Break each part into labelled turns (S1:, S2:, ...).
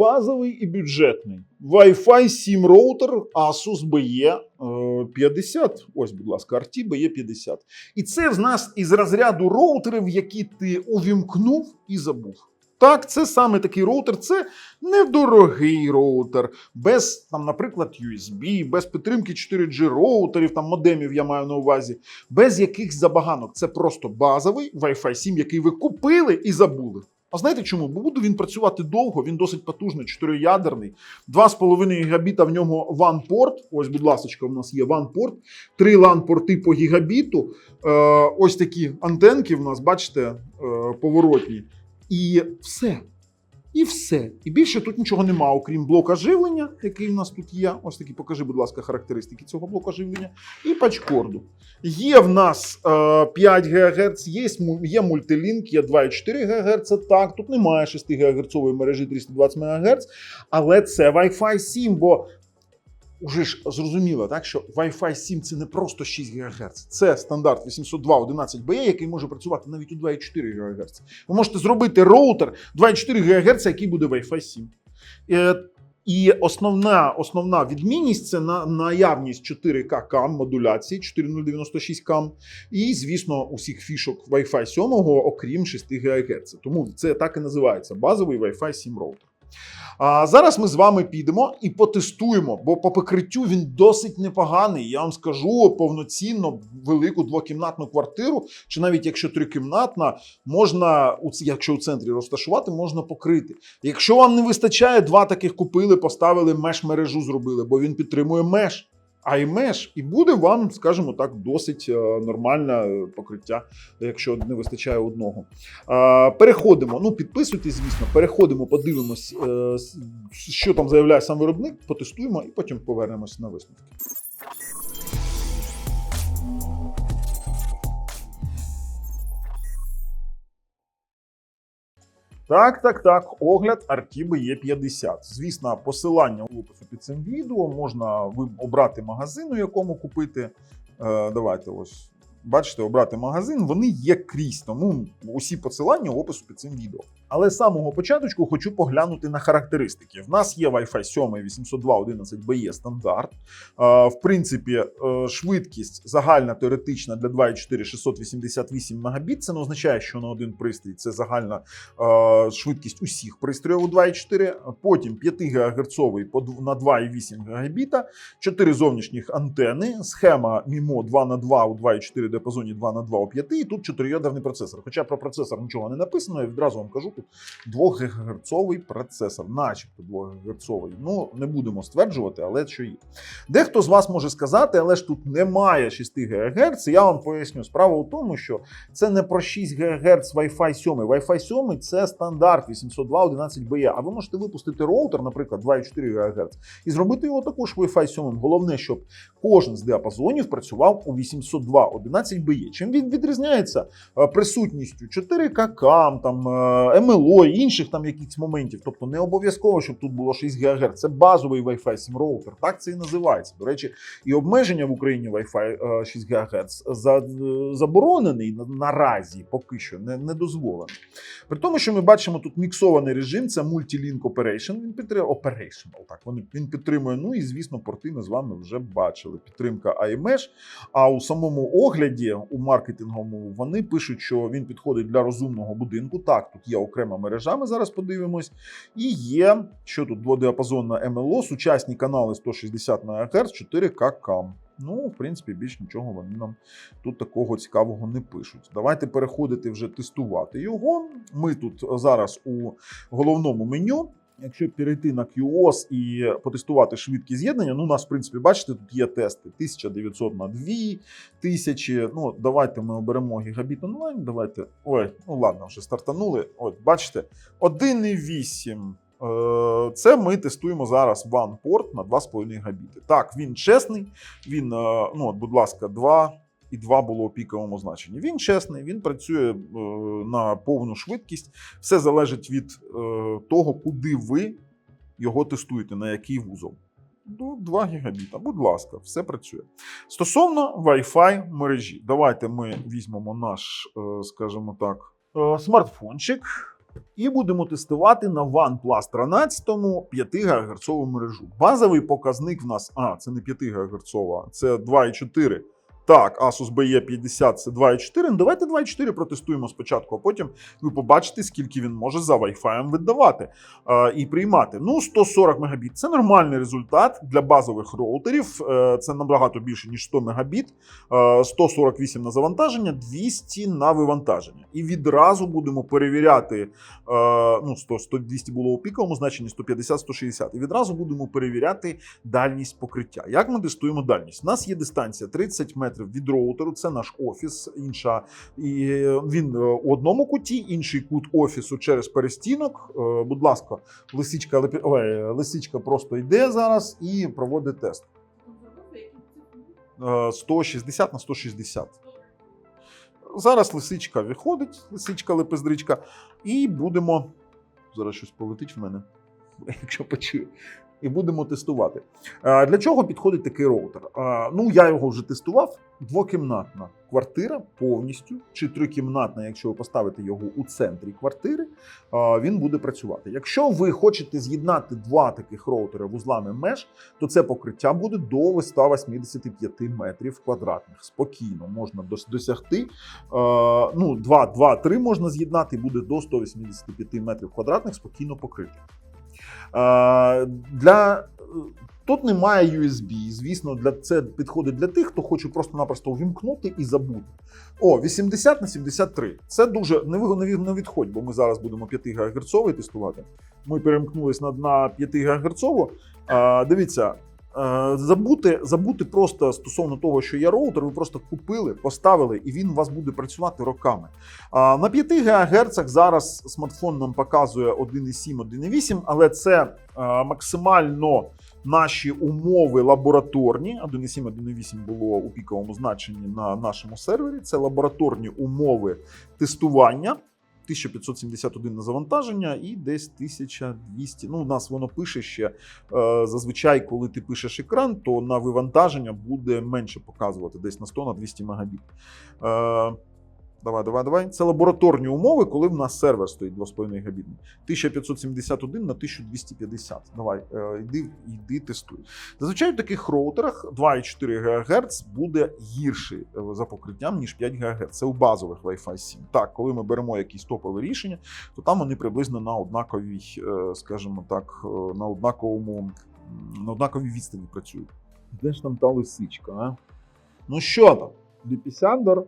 S1: базовий і бюджетний. Wi-Fi 7 роутер Asus BE е, 50. Ось, будь ласка, RT BE 50. І це в нас із розряду роутерів, які ти увімкнув і забув. Так, це саме такий роутер. Це недорогий роутер, без, там, наприклад, USB, без підтримки 4G роутерів, там модемів я маю на увазі, без якихось забаганок. Це просто базовий Wi-Fi 7, який ви купили і забули. А знаєте чому? Бо буде він працювати довго, він досить потужний, 4-ядерний, 2,5 гігабіта в нього WAN-порт. Ось, будь ласка, у нас є ванпорт, три 3 LAN-порти по гігабіту. Е, ось такі антенки в нас, бачите, е, поворотні. І все. І все. І більше тут нічого нема, окрім блока живлення, який в нас тут є. Ось такі, покажи, будь ласка, характеристики цього блока живлення. І пачкорду. Є в нас е, 5 ГГц, є, є мультилінк, є 2,4 ГГц. Так, тут немає 6 ГГц мережі 320 МГц, але це Wi-Fi 7, бо Уже ж зрозуміло, так що Wi-Fi 7 це не просто 6 ГГц, це стандарт 802.11be, який може працювати навіть у 2,4 ГГц. Ви можете зробити роутер 2,4 ГГц, який буде Wi-Fi 7. Е, І основна, основна відмінність це на наявність 4К кам модуляції 4096 кам, і, звісно, усіх фішок Wi-Fi 7, окрім 6 ГГц. Тому це так і називається базовий Wi-Fi 7 роутер. А зараз ми з вами підемо і потестуємо, бо по покриттю він досить непоганий. Я вам скажу повноцінно велику двокімнатну квартиру, чи навіть якщо трикімнатна, можна, якщо у центрі розташувати, можна покрити. Якщо вам не вистачає, два таких купили, поставили меш мережу зробили, бо він підтримує меш. А і буде вам, скажімо так, досить е, нормальне покриття, якщо не вистачає одного. Переходимо. Ну, підписуйтесь, звісно, переходимо, подивимось, е, що там заявляє сам виробник, потестуємо і потім повернемось на висновки. Так, так, так. Огляд Artibi є 50. Звісно, посилання у опису під цим відео. Можна обрати магазин, у якому купити. Е, давайте ось. Бачите, обрати магазин, вони є крізь, тому усі посилання в опису під цим відео. Але з самого початку хочу поглянути на характеристики. В нас є Wi-Fi 7 802.11be стандарт. В принципі, е, швидкість загальна теоретична для 2.4 688 Мбіт. Це не означає, що на один пристрій це загальна швидкість усіх пристроїв у 2.4. Потім 5 ГГц на 2,8 Гбіта, 4 зовнішніх антени, схема MIMO 2 на 2 у 2.4 діапазоні 2 на 2 у 5, і тут 4-ядерний процесор. Хоча про процесор нічого не написано, я відразу вам кажу, тут 2 ГГц процесор, начебто 2 ГГц. Ну, не будемо стверджувати, але що є. Дехто з вас може сказати, але ж тут немає 6 ГГц. Я вам поясню. Справа у тому, що це не про 6 ГГц Wi-Fi 7. Wi-Fi 7 це стандарт 802.11be. А ви можете випустити роутер, наприклад, 2,4 ГГц, і зробити його також Wi-Fi 7. Головне, щоб кожен з діапазонів працював у 802.11be. Чим він відрізняється Е, присутністю 4К кам, там е, МЛО інших там якихось моментів. Тобто не обов'язково, щоб тут було 6 ГГц. Це базовий Wi-Fi 7 роутер. Так це і називається. До речі, і обмеження в Україні Wi-Fi е, 6 ГГц е, заборонений наразі, поки що не, не дозволено. При тому, що ми бачимо тут міксований режим, це Multi-Link Operation. Він підтримує Operational, так він підтримує. Ну і звісно, порти ми з вами вже бачили. Підтримка iMesh. А у самому огляді у маркетинговому вони пишуть, що він підходить для розумного будинку. Так, тут є окрема мережа. Ми зараз подивимось. І є що тут дводіапазонна МЛО, сучасні канали 160 МГц, 4К кам. Ну, в принципі, більш нічого вони нам тут такого цікавого не пишуть. Давайте переходити вже тестувати його. Ми тут зараз у головному меню. Якщо перейти на QoS і потестувати швидкість з'єднання, ну у нас, в принципі, бачите, тут є тести 1900 на 2000. Ну, давайте ми оберемо гігабіт онлайн. Давайте. Ой, ну ладно, вже стартанули. От, бачите, 1,8. Е, Це ми тестуємо зараз OnePort на 2,5 габіти. Так, він чесний. Він, е, ну, от, будь ласка, 2 і 2 було у піковому значенні. Він чесний, він працює е, на повну швидкість. Все залежить від е, того, куди ви його тестуєте, на який вузол. До 2 гігабіта. Будь ласка, все працює. Стосовно Wi-Fi мережі, давайте ми візьмемо наш, е, скажімо так, смартфончик. І будемо тестувати на OnePlus 13 5 ГГц мережу. Базовий показник в нас, а, це не 5 ГГц, це 2,4. Так, Asus BE50 це 2,4. Ну, давайте 2,4 протестуємо спочатку, а потім ви побачите, скільки він може за Wi-Fi видавати е, і приймати. Ну, 140 Мбіт це нормальний результат для базових роутерів. Е, це набагато більше, ніж 100 Мбіт. Е, 148 на завантаження, 200 на вивантаження. І відразу будемо перевіряти. Е, ну, 100, 100, 200 було у піковому значенні, 150, 160. І відразу будемо перевіряти дальність покриття. Як ми тестуємо дальність? У нас є дистанція 30 метрів від роутеру, це наш офіс. Інша і е, він е, у одному куті, інший кут офісу через перестінок. Е, Будь ласка, лисичка, лисичка просто йде зараз і проводить тест. Е, 160 на 160. Зараз лисичка виходить, лисичка лепездричка, і будемо. Зараз щось полетить в мене, якщо почую. І будемо тестувати. Е, Для чого підходить такий роутер? Е, Ну, я його вже тестував. Двокімнатна квартира повністю, чи трикімнатна, якщо ви поставите його у центрі квартири, е, він буде працювати. Якщо ви хочете з'єднати два таких роутери вузлами меж, то це покриття буде до 185 метрів квадратних. Спокійно можна досягти. Ну, 2-3 можна з'єднати, буде до 185 метрів квадратних спокійно покрити. Для Тут немає USB. Звісно, для це підходить для тих, хто хоче просто-напросто увімкнути і забути. О, 80 на 73. Це дуже не відходь, бо ми зараз будемо 5 ГГц тестувати. Ми перемкнулись на, на 5 ГГц. Дивіться, забути, забути просто стосовно того, що є роутер, ви просто купили, поставили, і він у вас буде працювати роками. На 5 ГГц зараз смартфон нам показує 1,7, 1,8, але це е, максимально наші умови лабораторні. 1,7, 1,8 було у піковому значенні на нашому сервері. Це лабораторні умови тестування. 1571 на завантаження і десь 1200. Ну, у нас воно пише ще. Е, зазвичай, коли ти пишеш екран, то на вивантаження буде менше показувати, десь на 100 на 200 мегабіт. Давай, давай, давай. Це лабораторні умови, коли в нас сервер стоїть 2,5 гігабітний. 1571 на 1250. Давай, е, йди, йди тестуй. Зазвичай в таких роутерах 2,4 ГГц буде гірший е, за покриттям, ніж 5 ГГц. Це у базових Wi-Fi 7. Так, коли ми беремо якісь топове рішення, то там вони приблизно на однаковій, е, скажімо так, е, на однаковому, на однаковій відстані працюють. Де ж там та лисичка, а? Ну що там? Ліпісяндор,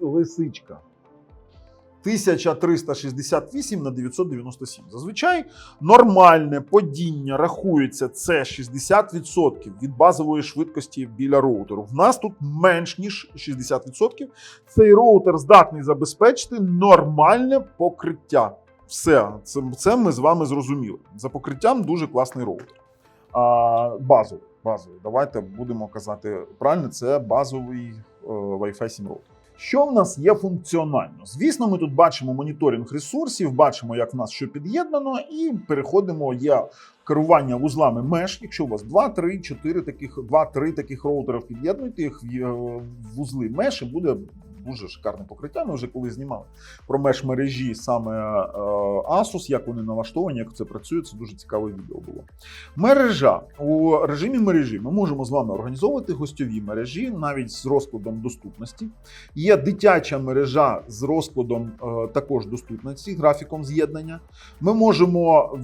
S1: лисичка. 1368 на 997. Зазвичай нормальне падіння рахується це 60% від базової швидкості біля роутеру. В нас тут менш ніж 60%. Цей роутер здатний забезпечити нормальне покриття. Все, це, це ми з вами зрозуміли. За покриттям дуже класний роутер. А, базовий. Базовий. Давайте будемо казати правильно, це базовий е, Wi-Fi 7 роутер. Що в нас є функціонально? Звісно, ми тут бачимо моніторинг ресурсів, бачимо, як в нас що під'єднано, і переходимо. Є керування вузлами меж. Якщо у вас 2, 3, 4 таких, 2-3 таких роутерів під'єднуйте їх в е, вузли меж, і буде дуже шикарне покриття. Ми вже коли знімали про меж мережі саме е, Asus, як вони налаштовані, як це працює. Це дуже цікаве відео було. Мережа у режимі мережі ми можемо з вами організовувати гостьові мережі навіть з розкладом доступності. Є дитяча мережа з розкладом е, також доступності, графіком з'єднання. Ми можемо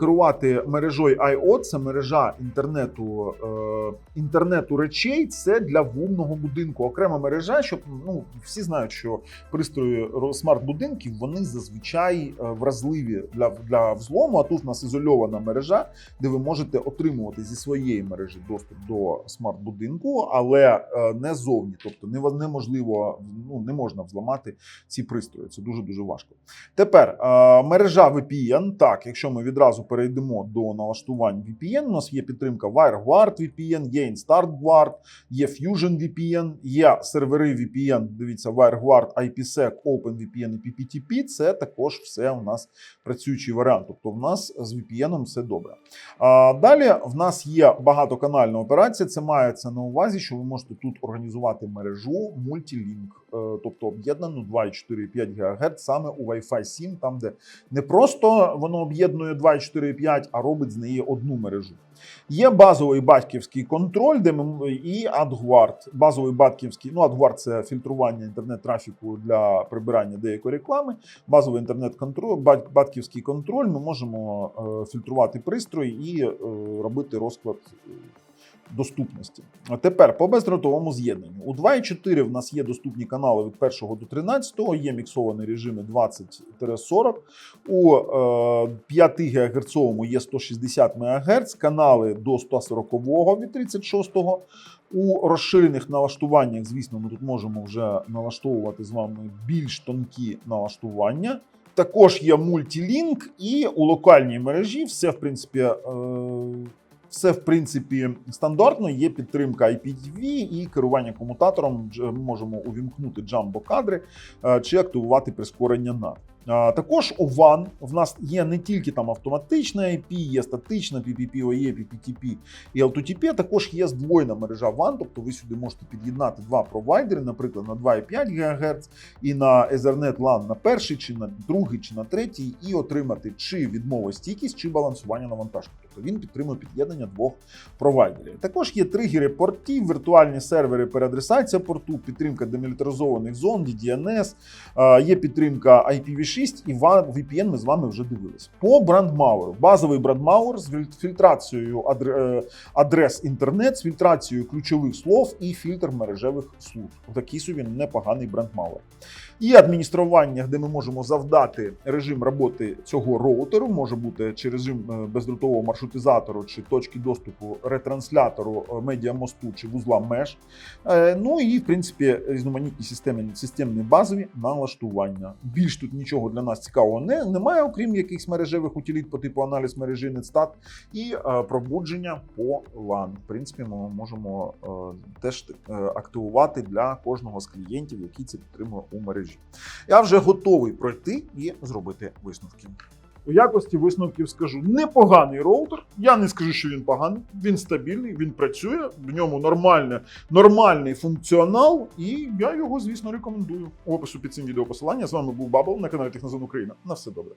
S1: керувати мережою I.O., це мережа інтернету, е, інтернету речей. Це для вумного будинку. Окрема мережа, щоб ну всі знають, що пристрої ро- смарт-будинків вони зазвичай е, вразливі для, для взлому. А тут в нас ізольована мережа, де ви можете отримувати зі своєї мережі доступ до смарт-будинку, але е, не зовні. Тобто неможливо, ну не можна взламати ці пристрої. Це дуже дуже важко. Тепер е, мережа VPN. Так, якщо ми відразу перейдемо до налаштувань VPN, у нас є підтримка WireGuard VPN, є InStartGuard, є Fusion VPN, є сервери VPN. Дивіться, WireGuard, IPsec, OpenVPN і PPTP. Це також все у нас працюючий варіант. Тобто, в нас з VPN все добре. А далі в нас є багатоканальна операція. Це мається на увазі, що ви можете тут організувати мережу Multilink тобто об'єднану 2,4,5 ГГц саме у Wi-Fi 7, там де не просто воно об'єднує 2,4,5, а робить з неї одну мережу. Є базовий батьківський контроль, де ми і AdGuard. Базовий батьківський, ну AdGuard – це фільтрування інтернет-трафіку для прибирання деякої реклами. Базовий інтернет-контроль, бат- батьківський контроль. Ми можемо е, фільтрувати пристрої і е, робити розклад. Е, Доступності. А тепер по бездротовому з'єднанню. У 2.4 в нас є доступні канали від 1 до 13, є міксовані режими 20-40. У е, 5 ГГц є 160 МГц, канали до 140 від 36. У розширених налаштуваннях, звісно, ми тут можемо вже налаштовувати з вами більш тонкі налаштування. Також є мультілінк, і у локальній мережі все, в принципі, е, все в принципі стандартно. Є підтримка IPTV і керування комутатором. Ми можемо увімкнути джамбо кадри е, чи активувати прискорення на. Також у WAN в нас є не тільки там автоматична IP, є статична PPPoE, PPTP і L2TP, також є здвоєна мережа WAN, тобто ви сюди можете під'єднати два провайдери, наприклад, на 2,5 ГГц і на Ethernet LAN на перший, чи на другий, чи на третій, і отримати чи відмовостійкість, чи балансування навантаження. Він підтримує під'єднання двох провайдерів. Також є тригери портів, віртуальні сервери, переадресація порту, підтримка демілітаризованих зон, DDNS, є підтримка IPv6 і VPN ми з вами вже дивились. По брандмауеру. Базовий брандмауер з фільтрацією е, адрес інтернет, з фільтрацією ключових слов і фільтр мережевих служб. Такий собі непоганий брандмауер. І адміністрування, де ми можемо завдати режим роботи цього роутеру, може бути чи режим е, бездротового маршрутизатору, чи точки доступу ретранслятору е, медіамосту чи вузла меж. Е, Ну і в принципі різноманітні системні, системні базові налаштування. Більш тут нічого для нас цікавого не, немає, окрім якихось мережевих утиліт по типу аналіз мережі NetStat і пробудження по LAN. В принципі, ми можемо теж активувати для кожного з клієнтів, який це підтримує у мережі. Я вже готовий пройти і зробити висновки. У якості висновків скажу непоганий роутер. Я не скажу, що він поганий. Він стабільний, він працює, в ньому нормальне, нормальний функціонал, і я його, звісно, рекомендую. У опису під цим відео посилання. З вами був Бабл на каналі Технозон Україна. На все добре.